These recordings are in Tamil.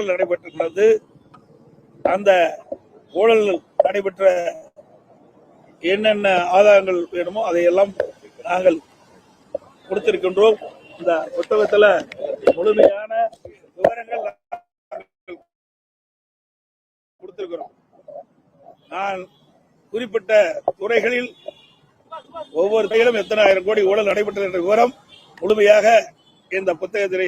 ஊழல் நடைபெற்றிருக்கிறது அந்த ஊழல் நடைபெற்ற என்னென்ன ஆதாரங்கள் வேணுமோ அதையெல்லாம் நாங்கள் கொடுத்திருக்கின்றோம். இந்த புத்தகத்துல முழுமையான விவரங்கள் கொடுத்திருக்கிறோம். நான் குறிப்பிட்ட துறைகளில் ஒவ்வொரு துறையிலும் எத்தனை ஆயிரம் கோடி ஊழல் நடைபெற்றது என்ற விவரம் முழுமையாக இந்த புத்தகத்திலே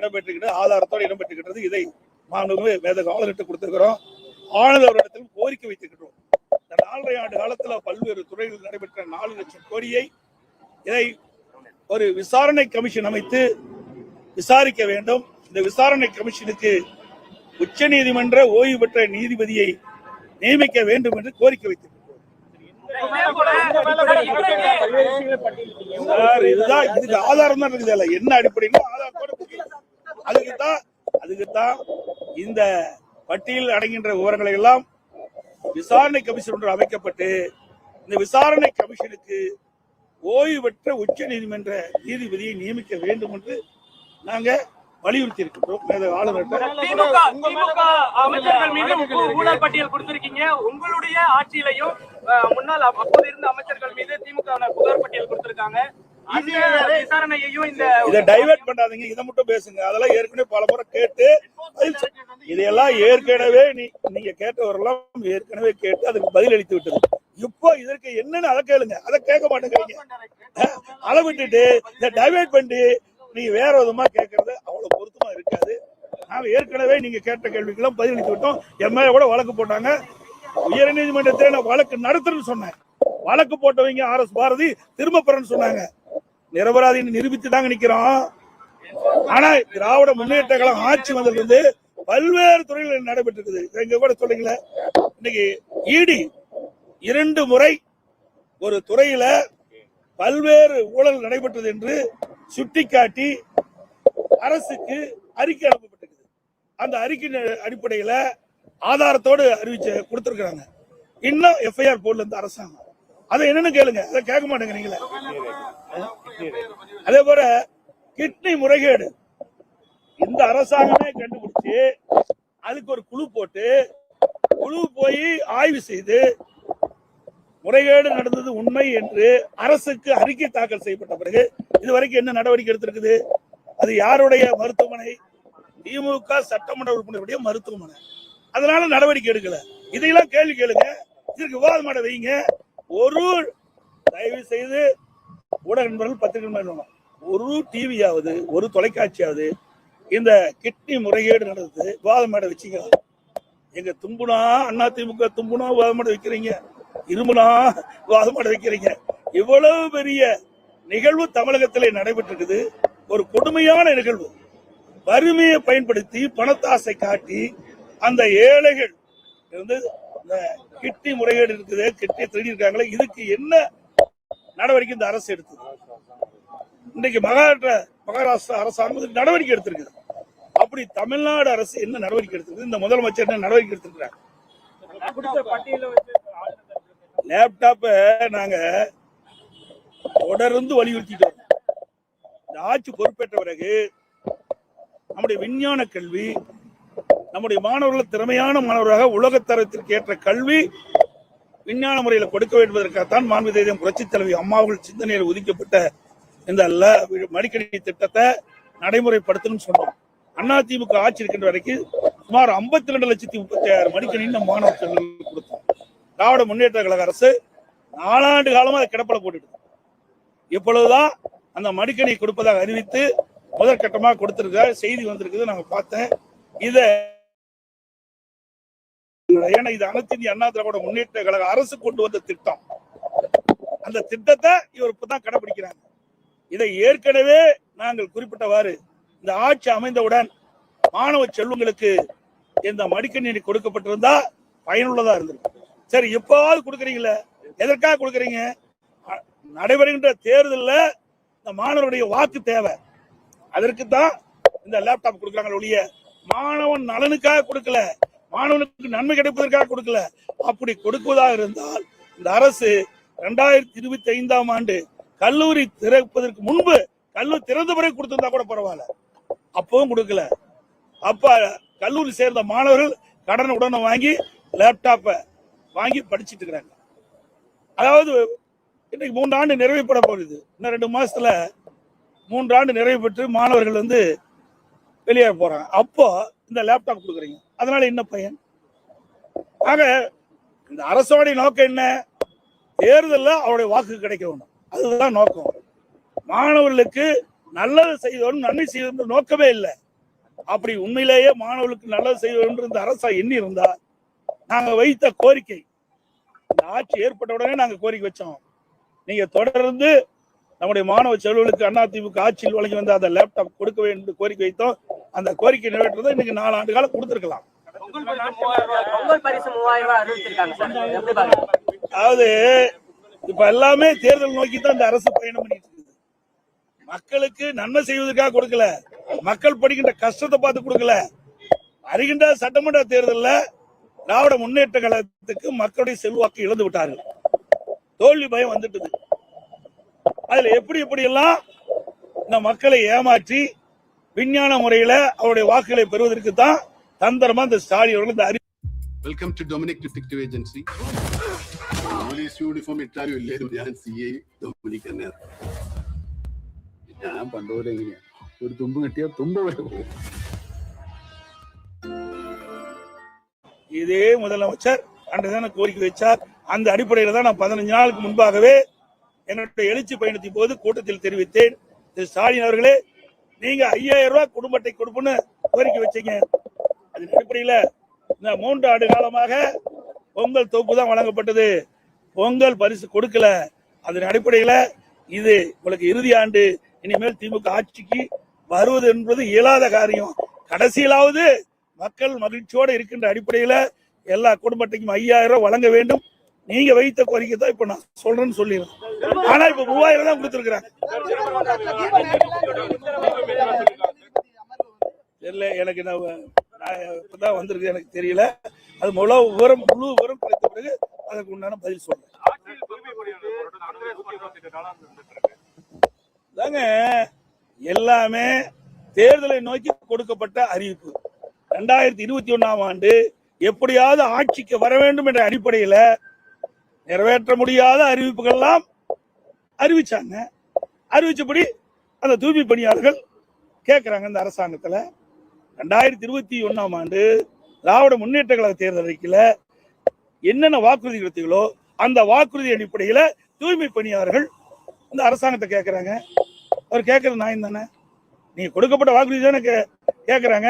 இடம்பெற்றிருக்கிறது ஆதாரத்தோடு இடம்பெற்றிருக்கிறது இதை மாண்புமிகு மேதக ஆளுநர்கிட்ட கொடுத்திருக்கிறோம். ஆளுநர் அவரிடத்தில் கோரிக்கை வைத்திருக்கிறோம் இந்த நாலரை ஆண்டு காலத்துல பல்வேறு துறைகளில் நடைபெற்ற நாலு லட்சம் கோடியை இதை ஒரு விசாரணை கமிஷன் அமைத்து விசாரிக்க வேண்டும். இந்த விசாரணை கமிஷனுக்கு உச்ச நீதிமன்ற ஓய்வு பெற்ற நீதிபதியை நியமிக்க வேண்டும் என்று கோரிக்கை வைத்திருக்கிறோம் இதுதான் இதுக்கு ஆதாரம் தான் இருக்குது. இல்ல என்ன அடிப்படையில் ஆதாரத்தோட அதுக்குத்தான் அதுக்குத்தான் இந்த பட்டியல் அடங்கின்ற விவரங்களை எல்லாம் விசாரணை கமிஷன் ஒன்று அமைக்கப்பட்டு இந்த விசாரணை கமிஷனுக்கு ஓய்வு பெற்ற உச்ச நீதிமன்ற நீதிபதியை நியமிக்க வேண்டும் என்று நாங்க வலியுறுத்தி இருக்கின்றோம் அமைச்சர்கள் மீது ஊழல் பட்டியல் கொடுத்திருக்கீங்க. உங்களுடைய ஆட்சியிலையும் முன்னாள் அப்போது இருந்த அமைச்சர்கள் மீது திமுக புகார் பட்டியல் கொடுத்திருக்காங்க. இதை டைவர்ட் பண்ணாதீங்க. இதை மட்டும் பேசுங்க. அதெல்லாம் ஏற்கனவே பல முறை கேட்டு இதையெல்லாம் ஏற்கனவே நீங்க கேட்டவரெல்லாம் ஏற்கனவே கேட்டு அதுக்கு பதில் அளித்து விட்டது. இப்போ இதற்கு என்னன்னு அதை கேளுங்க. அதை கேட்க மாட்டேங்கிறீங்க. அதை விட்டுட்டு இதை டைவர்ட் பண்ணி நீங்க வேற விதமா கேட்கறது அவ்வளவு பொருத்தமா இருக்காது. நாங்க ஏற்கனவே நீங்க கேட்ட கேள்விக்கெல்லாம் பதில் அளித்து விட்டோம். என் மேல கூட வழக்கு போட்டாங்க. உயர் நீதிமன்றத்தில் நான் வழக்கு நடத்துறேன்னு சொன்னேன். வழக்கு போட்டவங்க ஆர் எஸ் பாரதி திரும்ப பெறன்னு சொன்னாங்க. நிரபராதின்னு நிரூபித்து தாங்க நிக்கிறோம். ஆனா திராவிட முன்னேற்ற கழகம் ஆட்சி வந்ததிலிருந்து பல்வேறு துறைகளில் நடைபெற்றிருக்குது. இதை எங்க கூட சொல்றீங்களே? இன்னைக்கு இடி இரண்டு முறை ஒரு துறையில பல்வேறு ஊழல் நடைபெற்றது என்று சுட்டிக்காட்டி அரசுக்கு அறிக்கை அனுப்பப்பட்டிருக்குது. அந்த அறிக்கையின் அடிப்படையில ஆதாரத்தோடு அறிவிச்சு கொடுத்திருக்கிறாங்க. இன்னும் எஃப்ஐஆர் போர்ட்ல இருந்து அரசாங்கம். அதை என்னன்னு கேளுங்க. அதை கேட்க மாட்டேங்கிறீங்களே அதே போல கிட்னி முறைகேடு. இந்த அரசாங்கமே கண்டுபிடிச்சு அதுக்கு ஒரு குழு போட்டு குழு போய் ஆய்வு செய்து முறைகேடு நடந்தது உண்மை என்று அரசுக்கு அறிக்கை தாக்கல் செய்யப்பட்ட பிறகு இதுவரைக்கும் என்ன நடவடிக்கை எடுத்திருக்குது? அது யாருடைய மருத்துவமனை? திமுக சட்டமன்ற உறுப்பினருடைய மருத்துவமனை. அதனால நடவடிக்கை எடுக்கல. இதையெல்லாம் கேள்வி கேளுங்க. இதற்கு விவாதம் வைங்க. ஒரு தயவு செய்து ஊடக நண்பர்கள் பத்திரிகை ஒரு டிவியாவது ஒரு தொலைக்காட்சியாவது இந்த கிட்னி முறைகேடு நடந்தது விவாதம் மேடை வச்சீங்க. எங்க தும்புனா அண்ணா திமுக தும்புனா விவாதம் மேடை வைக்கிறீங்க. இருமுனா விவாதம் மேடை வைக்கிறீங்க. இவ்வளவு பெரிய நிகழ்வு தமிழகத்திலே நடைபெற்றிருக்குது. ஒரு கொடுமையான நிகழ்வு. வறுமையை பயன்படுத்தி பணத்தாசை காட்டி அந்த ஏழைகள் வந்து இந்த கிட்டி முறைகேடு இருக்குது கிட்னி திருடி இருக்காங்களே இதுக்கு என்ன நடவடிக்கை இந்த அரசு எடுத்தது? இன்னைக்கு மகாராஷ்டிர மகாராஷ்டிரா அரசாங்கம் நடவடிக்கை எடுத்திருக்குது. அப்படி தமிழ்நாடு அரசு என்ன நடவடிக்கை எடுத்திருக்கு இந்த முதலமைச்சர் என்ன நடவடிக்கை எடுத்திருக்கிறாங்க லேப்டாப்ப நாங்க தொடர்ந்து வலியுறுத்திட்டு வரோம். இந்த ஆட்சி பொறுப்பேற்ற பிறகு நம்முடைய விஞ்ஞான கல்வி நம்முடைய மாணவர்கள் திறமையான மாணவராக உலகத்தரத்திற்கு ஏற்ற கல்வி விஞ்ஞான முறையில் கொடுக்க வேண்டுவதற்காகத்தான் மாண்பு தேதியம் புரட்சித் தலைவி அம்மாவுகள் சிந்தனையில் ஒதுக்கப்பட்ட இந்த அல்ல மடிக்கணினி திட்டத்தை நடைமுறைப்படுத்தணும்னு சொன்னோம். அதிமுக ஆட்சி இருக்கின்ற வரைக்கும் சுமார் 52 ரெண்டு லட்சத்தி முப்பத்தி ஆறு மடிக்கணினி நம்ம மாணவ கொடுத்தோம். திராவிட முன்னேற்ற கழக அரசு நாலாண்டு காலமாக அதை கிடப்பில் போட்டுட்டு இப்பொழுதுதான் அந்த மடிக்கணி கொடுப்பதாக அறிவித்து முதற்கட்டமாக கொடுத்திருக்க செய்தி வந்திருக்குது நாங்கள் பார்த்தேன். இதை ஏன்னா இது அனைத்து இந்திய அண்ணா திராவிட முன்னேற்ற கழக அரசு கொண்டு வந்த திட்டம். அந்த திட்டத்தை இவர் இப்பதான் கடைபிடிக்கிறாங்க. இதை ஏற்கனவே நாங்கள் குறிப்பிட்டவாறு இந்த ஆட்சி அமைந்தவுடன் மாணவ செல்வங்களுக்கு இந்த மடிக்கணினி கொடுக்கப்பட்டிருந்தா பயனுள்ளதா இருந்திருக்கும். சரி எப்பாவது கொடுக்குறீங்களே? எதற்காக கொடுக்குறீங்க? நடைபெறுகின்ற தேர்தலில் இந்த மாணவருடைய வாக்கு தேவை. அதற்கு தான் இந்த லேப்டாப் கொடுக்குறாங்க ஒழிய மாணவன் நலனுக்காக கொடுக்கல. மாணவனுக்கு நன்மை கிடைப்பதற்காக கொடுக்கல. அப்படி கொடுப்பதாக இருந்தால் இந்த அரசு ரெண்டாயிரத்தி இருபத்தி ஐந்தாம் ஆண்டு கல்லூரி திறப்பதற்கு முன்பு கல்லூரி திறந்த பிறகு கொடுத்திருந்தா கூட பரவாயில்ல. அப்பவும் கொடுக்கல. அப்ப கல்லூரி சேர்ந்த மாணவர்கள் கடன் உடனே வாங்கி லேப்டாப்பை வாங்கி படிச்சிட்டு இருக்கிறாங்க. அதாவது இன்னைக்கு மூன்று ஆண்டு நிறைவு பெற போகுது. இன்னும் ரெண்டு மாசத்துல மூன்று ஆண்டு நிறைவு பெற்று மாணவர்கள் வந்து வெளியே போறாங்க. அப்போ இந்த லேப்டாப் கொடுக்குறீங்க. அதனால என்ன பயன்? ஆக இந்த அரசோடைய நோக்கம் என்ன? தேர்தலில் அவருடைய வாக்கு கிடைக்க அதுதான் நோக்கம். மாணவர்களுக்கு நல்லது செய்வோம் நன்மை செய்வோம் நோக்கமே இல்லை. அப்படி உண்மையிலேயே மாணவர்களுக்கு நல்லது செய்வோம் இந்த அரசா எண்ணி இருந்தா நாங்க வைத்த கோரிக்கை இந்த ஆட்சி ஏற்பட்ட உடனே நாங்க கோரிக்கை வச்சோம். நீங்க தொடர்ந்து நம்முடைய மாணவ செல்வர்களுக்கு அதிமுக ஆட்சியில் வழங்கி வந்த அந்த லேப்டாப் கொடுக்க வேண்டும் கோரிக்கை வைத்தோம். அந்த கோரிக்கை நிறைவேற்றதை இன்னைக்கு நாலு ஆண்டு காலம் கொடுத்துருக்கலாம். அதாவது இப்ப எல்லாமே தேர்தல் நோக்கி தான் இந்த அரசு பயணம் பண்ணிட்டு இருக்குது. மக்களுக்கு நன்மை செய்வதற்காக கொடுக்கல. மக்கள் படிக்கின்ற கஷ்டத்தை பார்த்து கொடுக்கல. வருகின்ற சட்டமன்ற தேர்தல்ல திராவிட முன்னேற்ற கழகத்துக்கு மக்களுடைய செல்வாக்கு இழந்து விட்டார்கள். தோல்வி பயம் வந்துட்டது. அதுல எப்படி எப்படி எல்லாம் இந்த மக்களை ஏமாற்றி விஞ்ஞான முறையில அவருடைய வாக்குகளை பெறுவதற்கு தான் தந்திரமா இந்த ஸ்டாலின் அவர்கள் இந்த அறி welcome to Dominic detective agency police uniform ഇട്ടാലും ഇല്ലായിരുന്നു ഞാൻ സി ഐ ഡൊമിനിക് തന്നെ ഞാൻ പണ്ടുപോലെ എങ്ങനെയാ ഒരു തുമ്പ് കിട്ടിയാൽ തുമ്പ് വരെ പോകും இதே முதலமைச்சர் அன்றைதான கோரிக்கை வச்சார் அந்த அடிப்படையில் தான் நான் பதினஞ்சு நாளுக்கு முன்பாகவே என்னுடைய எழுச்சி பயணத்தின் போது கூட்டத்தில் தெரிவித்தேன் திரு ஸ்டாலின் அவர்களே நீங்க ஐயாயிரம் ரூபாய் குடும்ப அட்டை கொடுப்புன்னு கோரிக்கை வச்சீங்க அதன் அடிப்படையில் இந்த மூன்று ஆண்டு காலமாக பொங்கல் தொகுப்பு தான் வழங்கப்பட்டது. பொங்கல் பரிசு கொடுக்கல. அதன் அடிப்படையில் இது உங்களுக்கு இறுதி ஆண்டு இனிமேல் திமுக ஆட்சிக்கு வருவது என்பது இயலாத காரியம். கடைசியிலாவது மக்கள் மகிழ்ச்சியோடு இருக்கின்ற அடிப்படையில எல்லா குடும்பத்துக்கும் ஐயாயிரம் ரூபாய் வழங்க வேண்டும். நீங்க வைத்த கோரிக்கை தான் இப்ப நான் சொல்றேன்னு சொல்லிடுறேன். ஆனா இப்ப மூவாயிரம் தான் கொடுத்துருக்குறேன் தெரியல எனக்கு நான் இப்பதான் வந்திருக்கு எனக்கு தெரியல. அது முழு விவரம் முழு விவரம் கிடைத்த பிறகு அதற்கு உண்டான பதில் சொல்றேன். தாங்க எல்லாமே தேர்தலை நோக்கி கொடுக்கப்பட்ட அறிவிப்பு. ரெண்டாயிரத்தி இருபத்தி ஒன்னாம் ஆண்டு எப்படியாவது ஆட்சிக்கு வர வேண்டும் என்ற அடிப்படையில நிறைவேற்ற முடியாத அறிவிப்புகள்லாம் அறிவிச்சாங்க. அறிவிச்சபடி அந்த தூய்மை பணியாளர்கள் கேட்கிறாங்க இந்த அரசாங்கத்துல. ரெண்டாயிரத்தி இருபத்தி ஒன்றாம் ஆண்டு திராவிட முன்னேற்ற கழக தேர்தல் அறிக்கையில என்னென்ன வாக்குறுதி கொடுத்தீங்களோ அந்த வாக்குறுதி அடிப்படையில தூய்மை பணியாளர்கள் இந்த அரசாங்கத்தை கேட்கறாங்க அவர் கேட்கறது நான் தானே? நீங்க கொடுக்கப்பட்ட வாக்குறுதி தானே கே- கேட்கறாங்க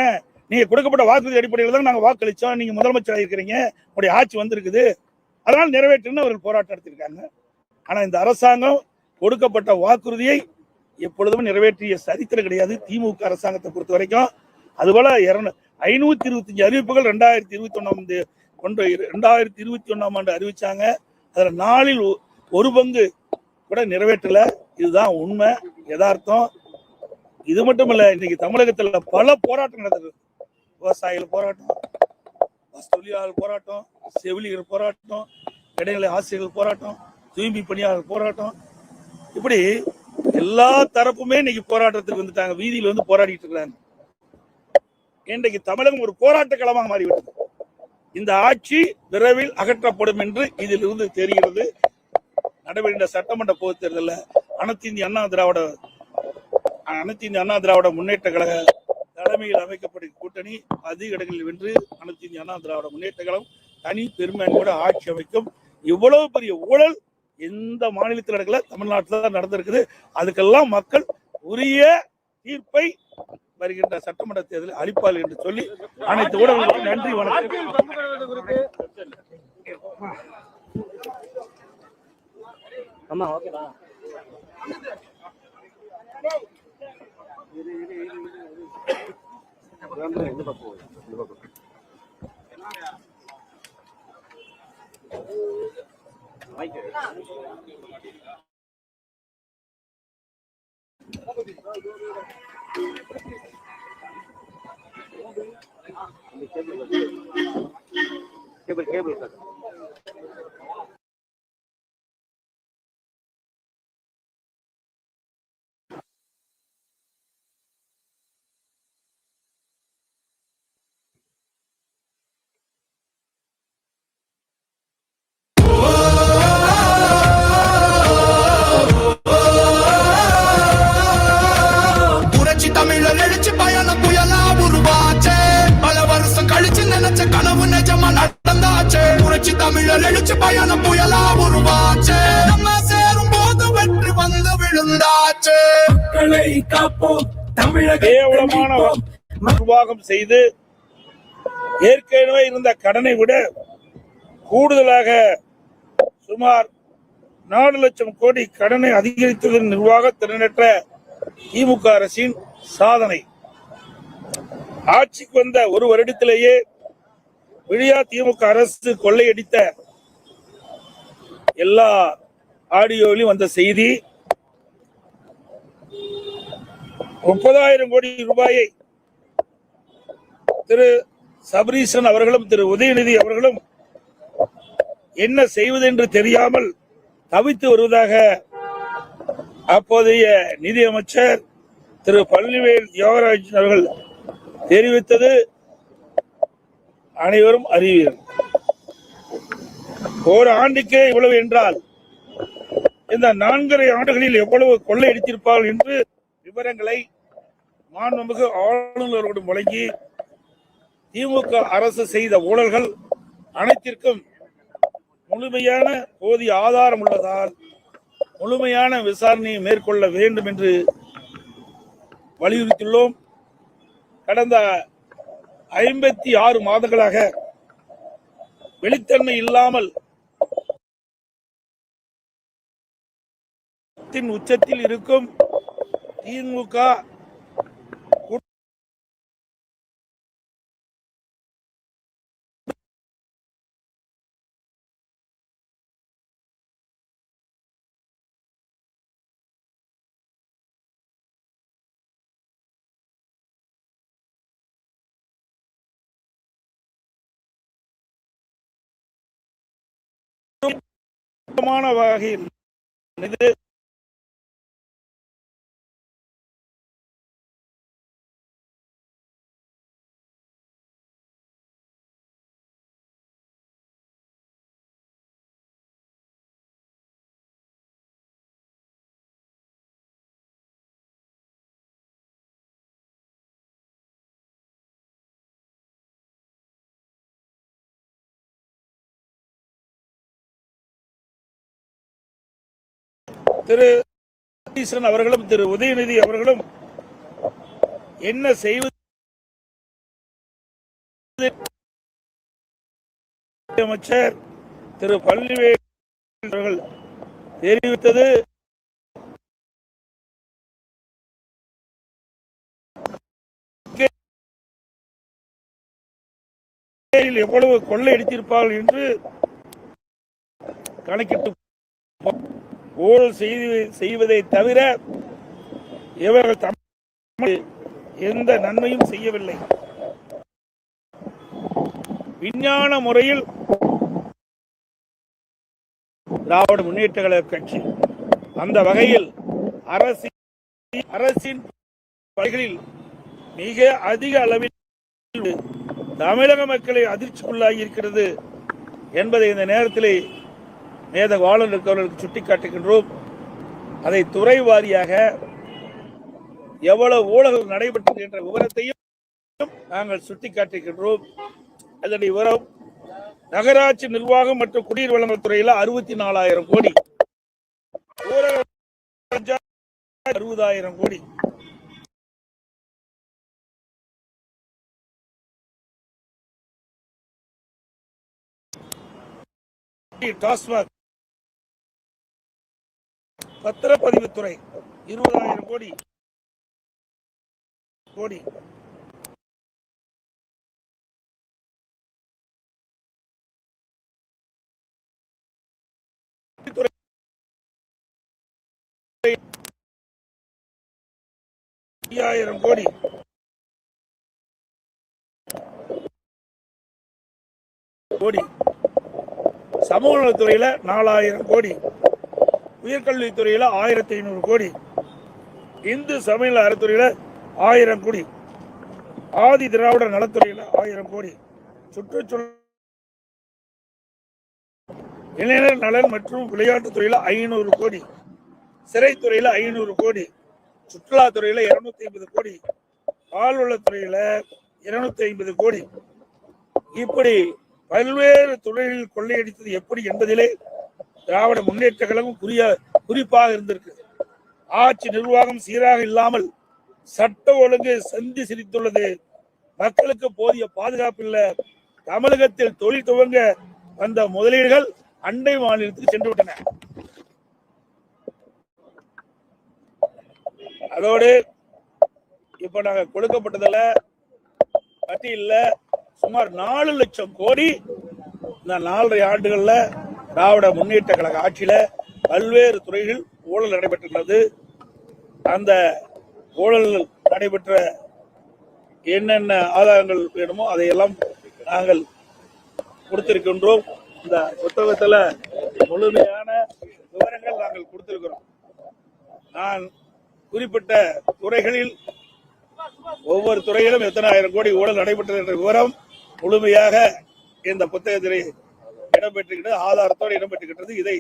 நீங்க கொடுக்கப்பட்ட வாக்குறுதி அடிப்படையில் தான் நாங்கள் வாக்களிச்சோம். நீங்க முதலமைச்சர் இருக்கிறீங்க. உங்களுடைய ஆட்சி வந்திருக்குது. அதனால் நிறைவேற்றுன்னு அவர்கள் போராட்டம் நடத்தியிருக்காங்க. ஆனால் இந்த அரசாங்கம் கொடுக்கப்பட்ட வாக்குறுதியை எப்பொழுதும் நிறைவேற்றிய சரித்திரம் கிடையாது. திமுக அரசாங்கத்தை பொறுத்த வரைக்கும் அதுபோல ஐநூத்தி இருபத்தஞ்சு அறிவிப்புகள் ரெண்டாயிரத்தி இருபத்தி ஒன்னாம் கொண்டு ரெண்டாயிரத்தி இருபத்தி ஒன்னாம் ஆண்டு அறிவிச்சாங்க. அதுல நாளில் ஒரு பங்கு கூட நிறைவேற்றல. இதுதான் உண்மை யதார்த்தம். இது மட்டும் இல்ல இன்னைக்கு தமிழகத்துல பல போராட்டம் நடந்தது விவசாயிகள் போராட்டம் பஸ் தொழிலாளர் போராட்டம் செவிலியர் போராட்டம் இடைநிலை ஆசிரியர்கள் போராட்டம் தூய்மை பணியாளர் போராட்டம். இப்படி எல்லா தரப்புமே இன்னைக்கு போராட்டத்துக்கு வந்துட்டாங்க. வீதியில் வந்து போராடிட்டு இருக்காங்க. இன்றைக்கு தமிழகம் ஒரு போராட்ட களமாக மாறிவிட்டது. இந்த ஆட்சி விரைவில் அகற்றப்படும் என்று இதிலிருந்து தெரிகிறது. நடைபெறுகின்ற சட்டமன்ற பொதுத் தேர்தலில் அனைத்து இந்திய அண்ணா திராவிட அனைத்து இந்திய அண்ணா திராவிட முன்னேற்ற கழக தலைமையில் அமைக்கப்படும் கூட்டணி அதிக இடங்களில் வென்று அனைத்து இந்திய அண்ணா திராவிட முன்னேற்ற கழகம் தனி பெரும்பான்மையோட ஆட்சி அமைக்கும். இவ்வளவு பெரிய ஊழல் எந்த மாநிலத்தில் நடக்கல? தமிழ்நாட்டில் தான் நடந்திருக்குது. அதுக்கெல்லாம் மக்கள் உரிய தீர்ப்பை வருகின்ற சட்டமன்ற தேர்தலில் அளிப்பார்கள் என்று சொல்லி அனைத்து ஊடகங்களுக்கும் நன்றி வணக்கம். ஆமா ஓகேவா கேபிள் கேபிள் கேபிள் நிர்வாகம் செய்து ஏற்கனவே இருந்த கடனை விட கூடுதலாக சுமார் நாலு லட்சம் கோடி கடனை அதிகரித்துள்ள நிர்வாக திறனற்ற திமுக அரசின் சாதனை. ஆட்சிக்கு வந்த ஒரு வருடத்திலேயே விழியா திமுக அரசு கொள்ளையடித்த எல்லா ஆடியோவிலும் வந்த செய்தி முப்பதாயிரம் கோடி ரூபாயை திரு சபரீசன் அவர்களும் திரு உதயநிதி அவர்களும் என்ன செய்வது என்று தெரியாமல் தவித்து வருவதாக அப்போதைய நிதியமைச்சர் திரு பழனிவேல் யோகராஜன் அவர்கள் தெரிவித்தது. அனைவரும் அறிவீர்கள். ஒரு ஆண்டுக்கே இவ்வளவு என்றால் இந்த நான்கரை ஆண்டுகளில் எவ்வளவு கொள்ளையடித்திருப்பார்கள் என்று விவரங்களை மாண்புமிகு ஆளுநரோடு வழங்கி திமுக அரசு செய்த ஊழல்கள் அனைத்திற்கும் முழுமையான போதிய ஆதாரம் உள்ளதால் முழுமையான விசாரணையை மேற்கொள்ள வேண்டும் என்று வலியுறுத்தியுள்ளோம். கடந்த ஐம்பத்தி ஆறு மாதங்களாக வெளித்தன்மை இல்லாமல் உச்சத்தில் இருக்கும் திமுக வகையில் இது திரு சதீசன் அவர்களும் திரு உதயநிதி அவர்களும் என்ன செய்வது? அமைச்சர் திரு பழனிவேல் அவர்கள் தெரிவித்தது. எவ்வளவு கொள்ளையடித்திருப்பார்கள் என்று கணக்கிட்டு ஊழல் செய்து செய்வதை தவிர இவர்கள் தமிழ் எந்த நன்மையும் செய்யவில்லை. விஞ்ஞான முறையில் திராவிட முன்னேற்ற கழக கட்சி அந்த வகையில் அரசின் அரசின் பணிகளில் மிக அதிக அளவில் தமிழக மக்களை அதிர்ச்சிக்குள்ளாகி இருக்கிறது என்பதை இந்த நேரத்திலே மேதக ஆளுநர் சுட்டிக்காட்டுகின்றோம் அதை துறை வாரியாக எவ்வளவு ஊழல்கள் நடைபெற்றது என்ற விவரத்தையும் நாங்கள் சுட்டிக்காட்டுகின்றோம் அதனுடைய விவரம் நகராட்சி நிர்வாகம் மற்றும் குடிநீர் வழங்கல் துறையில அறுபத்தி நாலாயிரம் கோடி அறுபதாயிரம் கோடி. டாஸ்மாக் பத்திரப்பதிவுத்துறை. இருபதாயிரம் கோடி. கோடி. ஐயாயிரம் கோடி. கோடி. சமூக நலத்துறையில நாலாயிரம் கோடி. உயர்கல்வித்துறையில் ஆயிரத்தி ஐநூறு கோடி. இந்து சமையல் அறத்துறையில ஆயிரம் கோடி. ஆதி திராவிட நலத்துறையில ஆயிரம் கோடி. சுற்றுச்சூழல் இளைஞர் நலன் மற்றும் விளையாட்டுத்துறையில் ஐநூறு கோடி. சிறைத்துறையில ஐநூறு கோடி. சுற்றுலாத்துறையில இருநூத்தி ஐம்பது கோடி. பால்வளத்துறையில் இருநூத்தி ஐம்பது கோடி. இப்படி பல்வேறு தொழிலில் கொள்ளையடித்தது எப்படி என்பதிலே திராவிட முன்னேற்ற கழகம் குறிய குறிப்பாக இருந்திருக்கு. ஆட்சி நிர்வாகம் சீராக இல்லாமல் சட்ட ஒழுங்கு சந்தி சிரித்துள்ளது. மக்களுக்கு போதிய பாதுகாப்பு இல்லை. தமிழகத்தில் தொழில் துவங்க வந்த முதலீடுகள் அண்டை மாநிலத்துக்கு சென்று விட்டன. அதோடு இப்ப நாங்க கொடுக்கப்பட்டதுல பட்டியல்ல சுமார் நாலு லட்சம் கோடி இந்த நாலரை ஆண்டுகள்ல திராவிட முன்னேற்ற கழக ஆட்சியில பல்வேறு துறைகளில் ஊழல் நடைபெற்றுள்ளது அந்த ஊழல் நடைபெற்ற என்னென்ன ஆதாரங்கள் வேணுமோ அதையெல்லாம் நாங்கள் கொடுத்திருக்கின்றோம். இந்த புத்தகத்துல முழுமையான விவரங்கள் நாங்கள் கொடுத்திருக்கிறோம். நான் குறிப்பிட்ட துறைகளில் ஒவ்வொரு துறையிலும் எத்தனை ஆயிரம் கோடி ஊழல் நடைபெற்றது என்ற விவரம் முழுமையாக இந்த புத்தகத்திலே இடம்பெற்றுக்கிட்டு ஆதாரத்தோடு இடம்பெற்றுக்கிட்டது இதை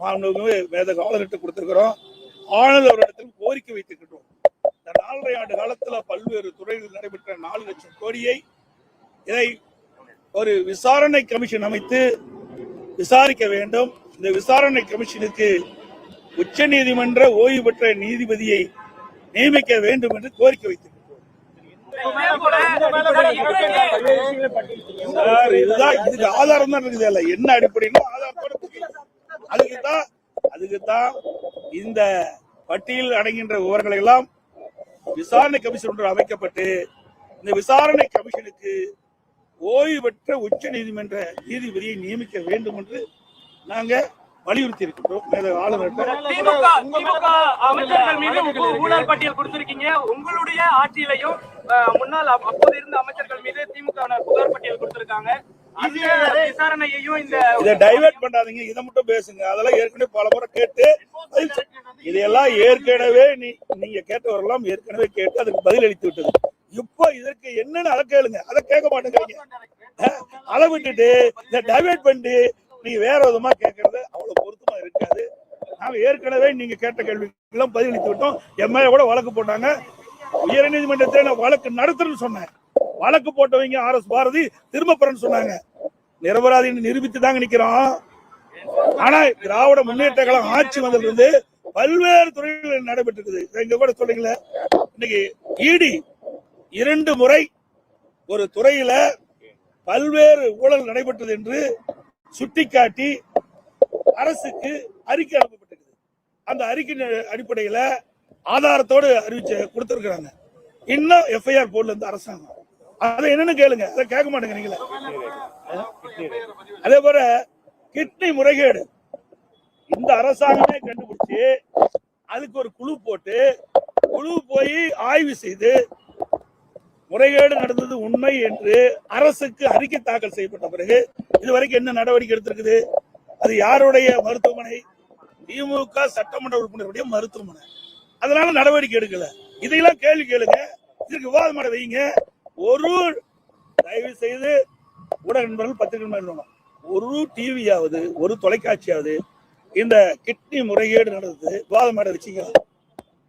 மாண்புமிகு வேத ஆளுநர்கிட்ட கொடுத்திருக்கிறோம். ஆளுநர் அவரிடத்தில் கோரிக்கை வைத்துக்கிட்டோம் இந்த நாலரை ஆண்டு காலத்துல பல்வேறு துறைகளில் நடைபெற்ற நாலு லட்சம் கோடியை இதை ஒரு விசாரணை கமிஷன் அமைத்து விசாரிக்க வேண்டும். இந்த விசாரணை கமிஷனுக்கு உச்ச நீதிமன்ற ஓய்வு பெற்ற நீதிபதியை நியமிக்க வேண்டும் என்று கோரிக்கை வைத்திருக்கிறோம். சார், இதுதான் இதுக்கு ஆதாரம் தான் இருக்குது இல்ல என்ன அடிப்படையில ஆதாரம் கொடுக்கணும். அதுக்குத்தான் இந்த பட்டியல் அடங்கின்ற விவரங்களை எல்லாம் விசாரணை கமிஷன் ஒன்று அமைக்கப்பட்டு இந்த விசாரணை கமிஷனுக்கு ஓய்வு பெற்ற உச்ச நீதிமன்ற நீதிபதியை நியமிக்க வேண்டும் என்று நாங்க வலியுறுத்தி திமுக அமைச்சர்கள் மீது ஊழல் பட்டியல் கொடுத்திருக்கீங்க. உங்களுடைய ஆட்சியிலையும் முன்னாள் அப்- அப்போது இருந்த அமைச்சர்கள் மீது திமுக புகார் பட்டியல் கொடுத்திருக்காங்க. இதை டைவர்ட் பண்ணாதீங்க. இதை மட்டும் பேசுங்க. அதெல்லாம் ஏற்கனவே பல முறை கேட்டு இதையெல்லாம் ஏற்கனவே நீங்க கேட்டவரெல்லாம் ஏற்கனவே கேட்டு அதுக்கு பதில் அளித்து விட்டது. இப்போ இதற்கு என்னன்னு அதை கேளுங்க. அதை கேட்க மாட்டேங்கிறீங்க. அஹ், அதை விட்டுட்டு இதை டைவர்ட் பண்ணிட்டு நீங்க வேற விதமா கேட்கறது அவ்வளவு பொருத்தமா இருக்காது. நாம ஏற்கனவே நீங்க கேட்ட கேள்விக்கெல்லாம் பதிலளித்து விட்டோம். எம்எல்ஏ கூட வழக்கு போட்டாங்க. உயர் நீதிமன்றத்தை நான் வழக்கு நடத்துறேன்னு சொன்னேன். வழக்கு போட்டவங்க ஆர் எஸ் பாரதி திரும்ப பெறன்னு சொன்னாங்க. நிரபராதின்னு நிரூபித்து தாங்க நிக்கிறோம். ஆனா திராவிட முன்னேற்ற கழகம் ஆட்சி வந்ததிலிருந்து பல்வேறு துறைகளில் நடைபெற்றிருக்குது. இதை இங்க கூட சொல்றீங்களே? இன்னைக்கு இடி இரண்டு முறை ஒரு துறையில பல்வேறு ஊழல் நடைபெற்றது என்று சுட்டிக்காட்டி அரசுக்கு அறிக்கை அனுப்பப்பட்டிருக்கு அந்த அறிக்கையின் அடிப்படையில ஆதாரத்தோடு அறிவிச்ச கொடுத்திருக்கிறாங்க. இன்னும் எஃப்ஐஆர் போடல இருந்து அரசாங்கம். அதை என்னன்னு கேளுங்க. அதை கேட்க மாட்டேங்கிறீங்களா. அதே போல கிட்னி முறைகேடு. இந்த அரசாங்கமே கண்டுபிடிச்சு அதுக்கு ஒரு குழு போட்டு குழு போய் ஆய்வு செய்து முறைகேடு நடந்தது உண்மை என்று அரசுக்கு அறிக்கை தாக்கல் செய்யப்பட்ட பிறகு இதுவரைக்கும் என்ன நடவடிக்கை எடுத்திருக்குது? அது யாருடைய மருத்துவமனை? திமுக சட்டமன்ற உறுப்பினருடைய மருத்துவமனை. அதனால நடவடிக்கை எடுக்கல. இதையெல்லாம் கேள்வி கேளுங்க. இதற்கு விவாதம் பண்ண வைங்க. ஒரு தயவு செய்து ஊடக நண்பர்கள் பத்திரிகை ஒரு டிவியாவது ஒரு தொலைக்காட்சியாவது இந்த கிட்னி முறைகேடு நடந்தது விவாதம் பண்ண வச்சிங்க.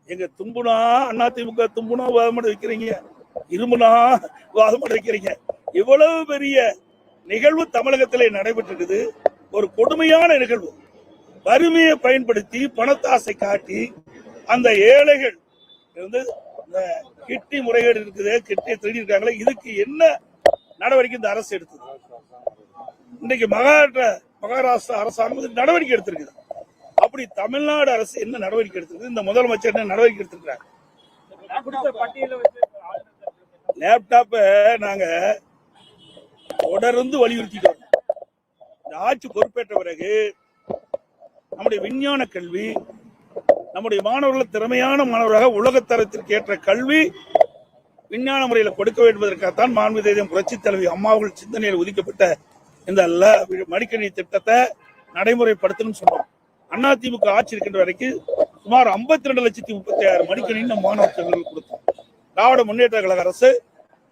எங்க தும்புனா அண்ணா திமுக தும்புனா விவாதம் பண்ண வைக்கிறீங்க. இருமுனா வாதம் அடைக்கிறீங்க இவ்வளவு பெரிய நிகழ்வு தமிழகத்திலே நடைபெற்றிருக்குது. ஒரு கொடுமையான நிகழ்வு. வறுமையை பயன்படுத்தி பணத்தாசை காட்டி அந்த ஏழைகள் வந்து இந்த முறைகேடு இருக்குது கிட்டியை திருடி இருக்காங்களே இதுக்கு என்ன நடவடிக்கை இந்த அரசு எடுத்தது? இன்னைக்கு மகாராஷ்டிர மகாராஷ்டிரா அரசாங்கம் நடவடிக்கை எடுத்திருக்குது. அப்படி தமிழ்நாடு அரசு என்ன நடவடிக்கை எடுத்திருக்கு இந்த முதலமைச்சர் என்ன நடவடிக்கை எடுத்திருக்காங்க லேப்டாப்ப நாங்க தொடர்ந்து வலியுறுத்திட்டு இந்த ஆட்சி பொறுப்பேற்ற பிறகு நம்முடைய விஞ்ஞான கல்வி நம்முடைய மாணவர்கள் திறமையான மாணவராக உலகத்தரத்திற்கு ஏற்ற கல்வி விஞ்ஞான முறையில் கொடுக்க வேண்டுவதற்காகத்தான் என்பதற்காகத்தான் மாண்பு தேதியம் புரட்சி தலைவி அம்மாவுகள் சிந்தனையில் ஒதுக்கப்பட்ட இந்த ல- மடிக்கணி திட்டத்தை நடைமுறைப்படுத்தணும்னு சொன்னோம். அதிமுக ஆட்சி இருக்கின்ற வரைக்கும் சுமார் 52 ரெண்டு லட்சத்தி முப்பத்தி ஆறு மடிக்கணின்னு மாணவர் கொடுத்தோம். திராவிட முன்னேற்ற கழக அரசு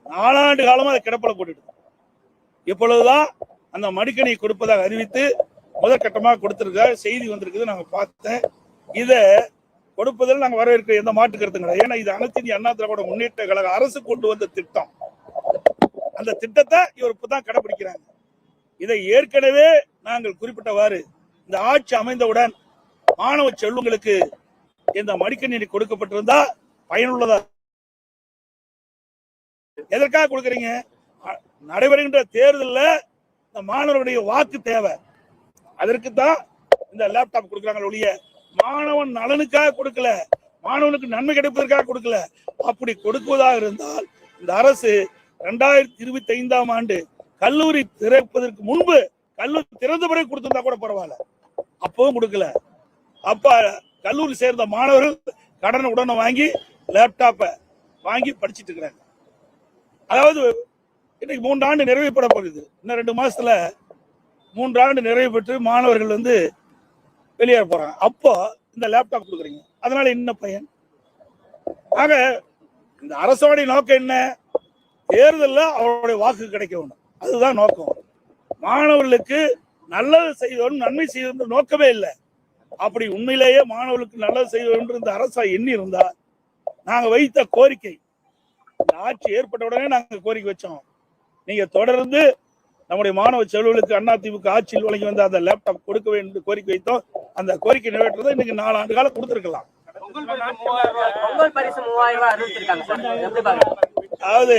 நாலாண்டு காலமாக அதை கிடப்பல போட்டுட்டு இப்பொழுதுதான் அந்த மடிக்கணியை கொடுப்பதாக அறிவித்து முதற்கட்டமாக கொடுத்திருக்க செய்தி வந்திருக்குது நாங்கள் பார்த்தேன். இதை கொடுப்பதில் நாங்கள் வரவேற்க எந்த மாற்று கருத்து கிடையாது. ஏன்னா இது அனைத்து இந்திய அண்ணா திராவிட முன்னேற்ற கழக அரசு கொண்டு வந்த திட்டம். அந்த திட்டத்தை இவர் இப்பதான் கடைபிடிக்கிறாங்க இதை ஏற்கனவே நாங்கள் குறிப்பிட்டவாறு இந்த ஆட்சி அமைந்தவுடன் மாணவ செல்வங்களுக்கு இந்த மடிக்கணினி கொடுக்கப்பட்டிருந்தா பயனுள்ளதா எதற்காக கொடுக்குறீங்க? நடைபெறுகின்ற தேர்தலில் இந்த மாணவருடைய வாக்கு தேவை. அதற்கு தான் இந்த லேப்டாப் கொடுக்குறாங்க ஒழிய மாணவன் நலனுக்காக கொடுக்கல மாணவனுக்கு நன்மை கிடைப்பதற்காக கொடுக்கல. அப்படி கொடுக்குவதாக இருந்தால் இந்த அரசு ரெண்டாயிரத்தி இருபத்தி ஐந்தாம் ஆண்டு கல்லூரி திறப்பதற்கு முன்பு கல்லூரி திறந்த பிறகு கொடுத்திருந்தா கூட பரவாயில்ல. அப்பவும் கொடுக்கல. அப்ப கல்லூரி சேர்ந்த மாணவர்கள் கடனை உடனே வாங்கி லேப்டாப்பை வாங்கி படிச்சுட்டு இருக்கிறாங்க. அதாவது இன்னைக்கு மூன்று ஆண்டு நிறைவேற்றப்பட போகுது. இன்னும் ரெண்டு மாசத்துல மூன்று ஆண்டு நிறைவு பெற்று மாணவர்கள் வந்து வெளியேற போறாங்க. அப்போ இந்த லேப்டாப் கொடுக்குறீங்க. அதனால என்ன பையன்? ஆக இந்த அரசோடைய நோக்கம் என்ன? தேர்தலில் அவருடைய வாக்கு கிடைக்க வேண்டும். அதுதான் நோக்கம். மாணவர்களுக்கு நல்லது செய்ய நன்மை செய்ய நோக்கமே இல்லை. அப்படி உண்மையிலேயே மாணவர்களுக்கு நல்லது செய்வோம் இந்த அரசா எண்ணி இருந்தா நாங்க வைத்த கோரிக்கை இந்த ஆட்சி ஏற்பட்ட உடனே நாங்க கோரிக்கை வச்சோம். நீங்க தொடர்ந்து நம்முடைய மாணவ செல்வர்களுக்கு அதிமுக ஆட்சியில் வழங்கி வந்த அந்த லேப்டாப் கொடுக்க வேண்டும் கோரிக்கை வைத்தோம். அந்த கோரிக்கை நிறைவேற்றதை இன்னைக்கு நாலு ஆண்டு காலம் கொடுத்திருக்கலாம். அதாவது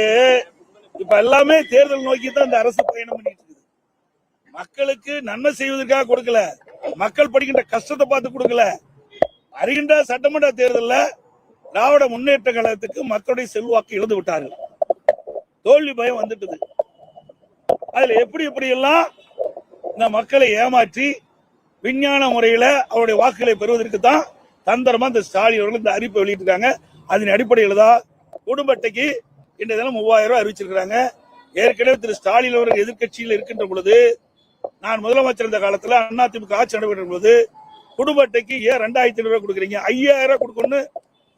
இப்ப எல்லாமே தேர்தல் நோக்கி தான் இந்த அரசு பயணம் பண்ணிட்டு இருக்குது. மக்களுக்கு நன்மை செய்வதற்காக கொடுக்கல. மக்கள் படிக்கின்ற கஷ்டத்தை பார்த்து கொடுக்கல. வருகின்ற சட்டமன்ற தேர்தல்ல திராவிட முன்னேற்ற கழகத்துக்கு மக்களுடைய செல்வாக்கு இழந்து விட்டார்கள் தோல்வி பயம் வந்துட்டது. அதுல எப்படி எப்படி எல்லாம் இந்த மக்களை ஏமாற்றி விஞ்ஞான முறையில அவருடைய வாக்குகளை பெறுவதற்கு தான் தந்திரமா இந்த ஸ்டாலின் அவர்கள் இந்த அறிவிப்பை வெளியிட்டிருக்காங்க. அதன் அடிப்படையில் தான் குடும்ப அட்டைக்கு இன்றைய தினம் மூவாயிரம் ரூபாய் அறிவிச்சிருக்காங்க ஏற்கனவே திரு ஸ்டாலின் அவர்கள் எதிர்கட்சியில் இருக்கின்ற பொழுது நான் முதலமைச்சர் இருந்த காலத்துல அதிமுக ஆட்சி நடைபெற்ற பொழுது குடும்ப அட்டைக்கு ஏன் ரெண்டாயிரத்தி ஐநூறு ரூபாய் கொடுக்குறீங்க? ஐயாயிரம் ரூபாய் கொடுக்கணும்னு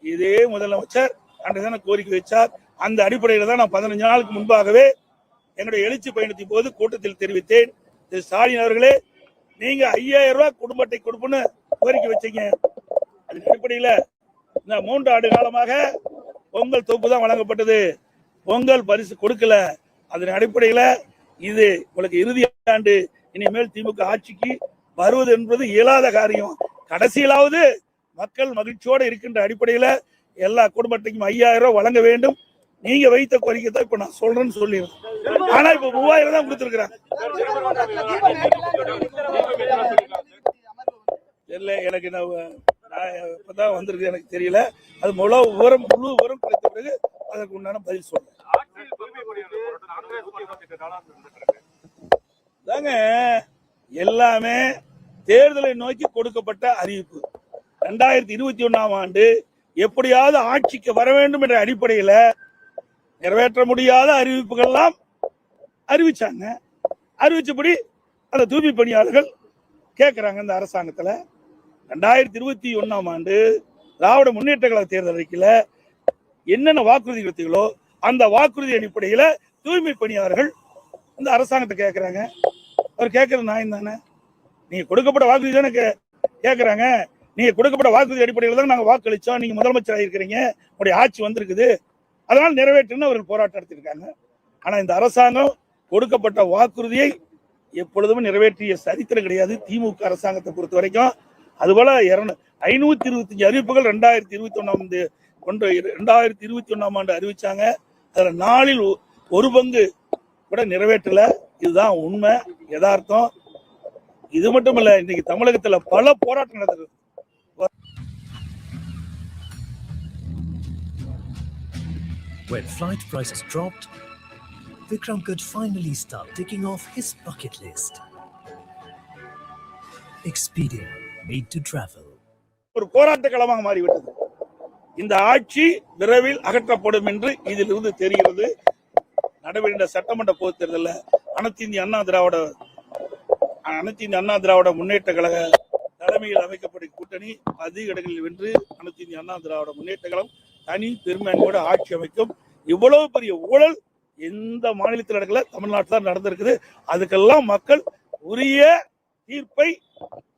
இதே முதலமைச்சர் அன்றைய தினம் கோரிக்கை வச்சார். அந்த அடிப்படையில் தான் நான் பதினஞ்சு நாளுக்கு முன்பாகவே என்னுடைய எழுச்சி பயணத்தின் போது கூட்டத்தில் தெரிவித்தேன். திரு ஸ்டாலின் அவர்களே நீங்க ஐயாயிரம் ரூபாய் குடும்ப அட்டை கொடுப்புன்னு கோரிக்கை வச்சீங்க. அதன் அடிப்படையில் இந்த மூன்று ஆண்டு காலமாக பொங்கல் தொகுப்பு தான் வழங்கப்பட்டது. பொங்கல் பரிசு கொடுக்கல. அதன் அடிப்படையில் இது உங்களுக்கு இறுதி ஆண்டு இனிமேல் திமுக ஆட்சிக்கு வருவது என்பது இயலாத காரியம். கடைசியிலாவது மக்கள் மகிழ்ச்சியோடு இருக்கின்ற அடிப்படையில் எல்லா குடும்பத்தையும் ஐயாயிரம் ரூபாய் வழங்க வேண்டும். நீங்க வைத்த கோரிக்கை தான் இப்ப நான் சொல்றேன்னு சொல்லிடுறேன். ஆனா இப்ப மூவாயிரம் தான் கொடுத்துருக்குறேன் இல்ல எனக்கு நான் நான் இப்பதான் வந்திருக்கு எனக்கு தெரியல. அது முழு விவரம் முழு விவரம் கிடைத்த பிறகு அதற்கு உண்டான பதில் சொல்றேன். தாங்க எல்லாமே தேர்தலை நோக்கி கொடுக்கப்பட்ட அறிவிப்பு. ரெண்டாயிரத்தி இருபத்தி ஒன்னாம் ஆண்டு எப்படியாவது ஆட்சிக்கு வர வேண்டும் என்ற அடிப்படையில நிறைவேற்ற முடியாத அறிவிப்புகள்லாம் அறிவிச்சாங்க. அறிவிச்சபடி அந்த தூய்மை பணியாளர்கள் கேட்குறாங்க இந்த அரசாங்கத்துல. ரெண்டாயிரத்தி இருபத்தி ஒன்றாம் ஆண்டு திராவிட முன்னேற்ற கழக தேர்தல் அறிக்கையில என்னென்ன வாக்குறுதி கொடுத்தீங்களோ அந்த வாக்குறுதி அடிப்படையில தூய்மை பணியாளர்கள் இந்த அரசாங்கத்தை கேட்குறாங்க அவர் கேட்கறது நான் தானே நீங்க கொடுக்கப்பட்ட வாக்குறுதி தானே கே- கேட்கறாங்க நீங்க கொடுக்கப்பட்ட வாக்குறுதி அடிப்படையில் தான் நாங்க வாக்களிச்சோம். நீங்க முதலமைச்சர் இருக்கிறீங்க. உங்களுடைய ஆட்சி வந்திருக்குது. அதனால நிறைவேற்றுன்னு அவர்கள் போராட்டம் நடத்திருக்காங்க ஆனா இந்த அரசாங்கம் கொடுக்கப்பட்ட வாக்குறுதியை எப்பொழுதும் நிறைவேற்றிய சரித்திரம் கிடையாது. திமுக அரசாங்கத்தை பொறுத்த வரைக்கும். அதுபோல ஐநூத்தி இருபத்தஞ்சு அறிவிப்புகள் ரெண்டாயிரத்தி இருபத்தி ஒன்றாம் ஆண்டு கொண்டு ரெண்டாயிரத்தி இருபத்தி ஒன்னாம் ஆண்டு அறிவிச்சாங்க. அதுல நாளில் ஒரு பங்கு கூட நிறைவேற்றல. இதுதான் உண்மை யதார்த்தம். இது மட்டும் இன்னைக்கு தமிழகத்துல பல போராட்டம் நடந்தது When flight prices dropped, Vikram could finally start ticking off his bucket list. Expedia made to travel. ஒரு போராட்ட களமாக மாறிவிட்டது இந்த ஆட்சி விரைவில் அகற்றப்படும் என்று இதிலிருந்து தெரிகிறது நடைபெறுகின்ற சட்டமன்ற பொதுத் தேர்தலில் அனைத்து இந்திய அண்ணா திராவிட அனைத்து இந்திய அண்ணா திராவிட முன்னேற்ற கழக தலைமையில் அமைக்கப்பட்ட கூட்டணி அதிக இடங்களில் வென்று அனைத்து இந்திய அண்ணா திராவிட முன்னேற்ற கழகம் தனி பெரும்பான்மையோட ஆட்சி அமைக்கும். இவ்வளவு பெரிய ஊழல் எந்த மாநிலத்தில் நடக்கல தமிழ்நாட்டில் தான் நடந்திருக்குது. அதுக்கெல்லாம் மக்கள் உரிய தீர்ப்பை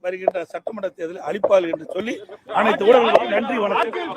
வருகின்ற சட்டமன்ற தேர்தலில் அளிப்பார்கள் என்று சொல்லி அனைத்து ஊடகங்களுக்கும் நன்றி வணக்கம்.